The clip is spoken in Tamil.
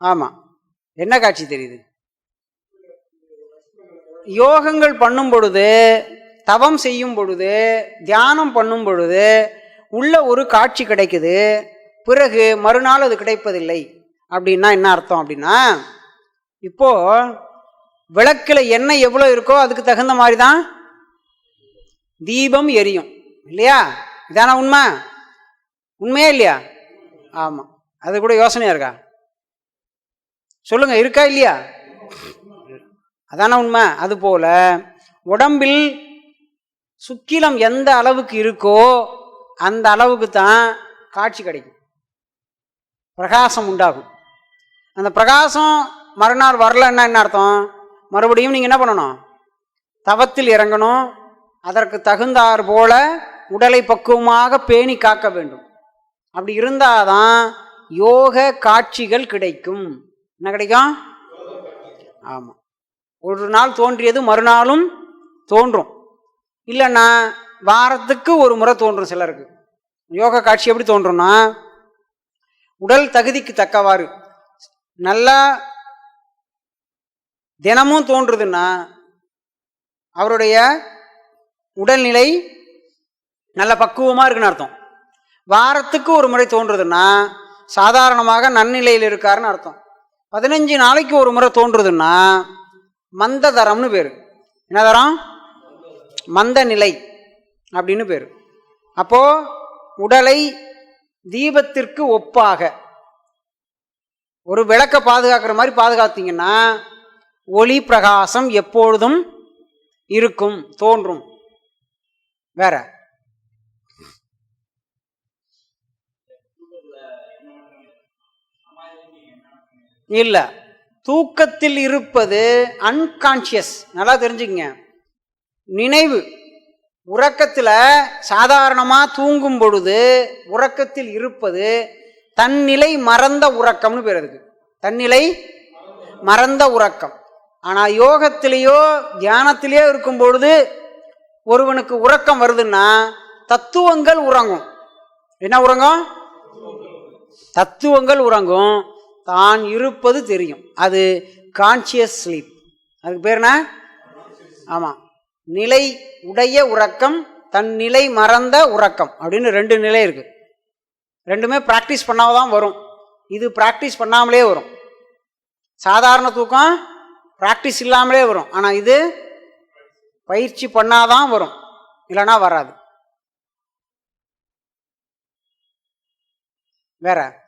ஆமாம் என்ன காட்சி தெரியுது? யோகங்கள் பண்ணும் பொழுது தவம் செய்யும் பொழுது தியானம் பண்ணும் பொழுது உள்ள ஒரு காட்சி கிடைக்குது. பிறகு மறுநாள் அது கிடைப்பதில்லை. அப்படின்னா என்ன அர்த்தம் அப்படின்னா இப்போ விளக்கில் எண்ணெய் எவ்வளோ இருக்கோ அதுக்கு தகுந்த மாதிரி தான் தீபம் எரியும். இல்லையா? இதான உண்மை? உண்மையா இல்லையா? ஆமாம் அது கூட யோசனையாக இருக்கா? சொல்லுங்கள் இருக்கா இல்லையா? அதான உண்மை. அதுபோல் உடம்பில் சுக்கிலம் எந்த அளவுக்கு இருக்கோ அந்த அளவுக்கு தான் காட்சி கிடைக்கும். பிரகாசம் உண்டாகும். அந்த பிரகாசம் மறுநாள் வரலன்னா என்ன அர்த்தம்? மறுபடியும் நீங்கள் என்ன பண்ணணும்? தவத்தில் இறங்கணும். அதற்கு தகுந்தாற் போல உடலை பக்குவமாக பேணி காக்க வேண்டும். அப்படி இருந்தாதான் யோக காட்சிகள் கிடைக்கும். என்ன கிடைக்கும்? ஆமாம் ஒரு நாள் தோன்றியது மறுநாளும் தோன்றும். இல்லைன்னா வாரத்துக்கு ஒரு முறை தோன்றும் சிலருக்கு. யோக காட்சி எப்படி தோன்றும்னா உடல் தகுதிக்கு தக்கவாறு நல்லா தினமும் தோன்றுதுன்னா அவருடைய உடல்நிலை நல்ல பக்குவமாக இருக்குன்னு அர்த்தம். வாரத்துக்கு ஒரு முறை தோன்றுதுன்னா சாதாரணமாக நன்னிலையில் இருக்காருன்னு அர்த்தம். பதினஞ்சு நாளைக்கு ஒரு முறை தோன்றுதுன்னா மந்த தரம்னு பேர். என்ன தரம்? மந்த நிலை அப்படின்னு பேர். அப்போது உடலை தீபத்திற்கு ஒப்பாக ஒரு விளக்கை பாதுகாக்கிற மாதிரி பாதுகாத்தீங்கன்னா ஒளி பிரகாசம் எப்பொழுதும் இருக்கும் தோன்றும். வேற. இல்ல. தூக்கத்தில் இருப்பது அன்கான்சியஸ் நல்லா தெரிஞ்சுக்கங்க. நினைவு. உறக்கத்தில் சாதாரணமாக தூங்கும் பொழுது உறக்கத்தில் இருப்பது தன்னிலை மறந்த உறக்கம்னு பேர் அதுக்கு. தன்னிலை மறந்த உறக்கம். ஆனால் யோகத்திலேயோ தியானத்திலேயோ இருக்கும் பொழுது ஒருவனுக்கு உறக்கம் வருதுன்னா தத்துவங்கள் உறங்கும். என்ன உறங்கும்? தத்துவங்கள் உறங்கும். தான் இருப்பது தெரியும். அது கான்சியஸ் ஸ்லீப் அதுக்கு பேர் என்ன? ஆமாம் நிலை உடைய உறக்கம் தன் நிலை மறந்த உறக்கம். அப்படின்னு ரெண்டு நிலை இருக்குது ரெண்டுமே ப்ராக்டிஸ் பண்ணாதான் வரும். இது ப்ராக்டிஸ் பண்ணாமலே வரும். சாதாரண தூக்கம் ப்ராக்டிஸ் இல்லாமலே வரும். ஆனால் இது பயிற்சி பண்ணாதான் வரும். இல்லைன்னா வராது. வேற